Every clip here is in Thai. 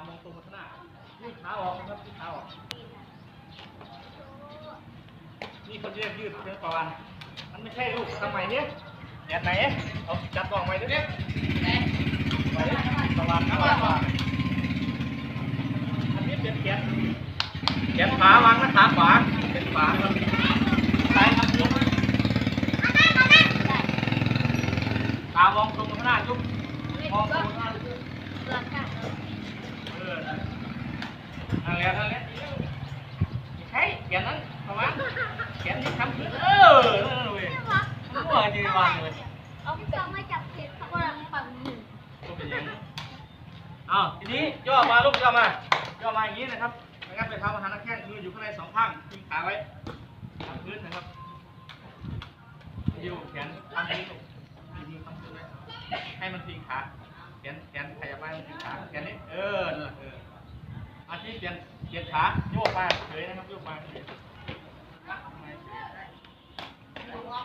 ามองตรงมาข้างหน้ายืดขาออกนะครับยืดขาออก นี่เขาเรียกยืดเป็นประวันมันไม่ใช่ลูกทำไมเนี่ยแดดไหนเอาจับกล่องไว้ด้วยไปประวันประวันอันนี้เป็นแขนแขนขาวางนะขาขวาเป็นขวาครับซ้ายครับยกตามองตรงข้างหน้ายุบมองตรงข้างหน้ายุบเออนั่น แหละนั่นแหละใช่แขนนั้นประมาณแขนที่ทำขึ้นเออนั่นเลยมั่วจีวางเลยเอาพี่จอมมาจับเห็ดพลังฝั่งหนึ่งก็เป็นอย่างนี้อ้าวทีนี้ย่อมาลูกย่อมาย่อมาอย่างนี้นะครับนะครับไปเท้ามาหานักแข้งมืออยู่ข้างในสองข้างทิ้งขาไว้ทำพื้นนะครับอยู่แขนทำนี้ลูกมือทำพื้นไว้ให้มันทิ้งขาแขนแขนขยับไปมันทิ้งขาแขนนี้เออนั่นแหละเอออาที่เปลี่ยน เปลี่ยนขาโยกมาเฉยนะครับโยกมาเฉย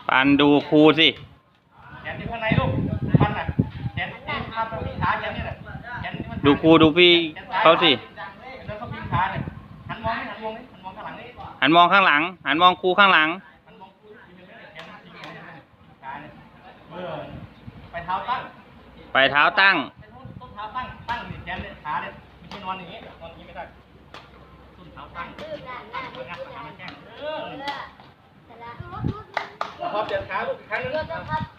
ปันดูครูสิแขนอยู่ข้างในลูกมันน่ะแขนแขนขาตรงนี้ขาแขนนี่แหละแขนที่มันดูครูดูพี่เขาสิแล้วเขาพิงขาเนี่ยหันมองนี่หันมองนี่หันมองข้างหลังนี่หันมองข้างหลัง หันมองครูข้างหลังหันมองครูที่เป็นแขนพิงขาเนี่ยขาเนี่ยเออไปเท้าตั้งไปเท้าตั้งไปต้นเท้าตั้งตั้งนี่แขนเนี่ยขาเนี่ยไม่ใช่นอนอย่างนี้นอนอย่างนี้ไม่ได้ต้นเท้าตั้ง ตื้อหน้าหน้า ไปงัดขาไม่แข้งเออ เออ พรถรถพอเปลี่ยนขาลูกอีกครั้งหนึงรถครับเอาลูกเป็นหลบรถก่อนรถ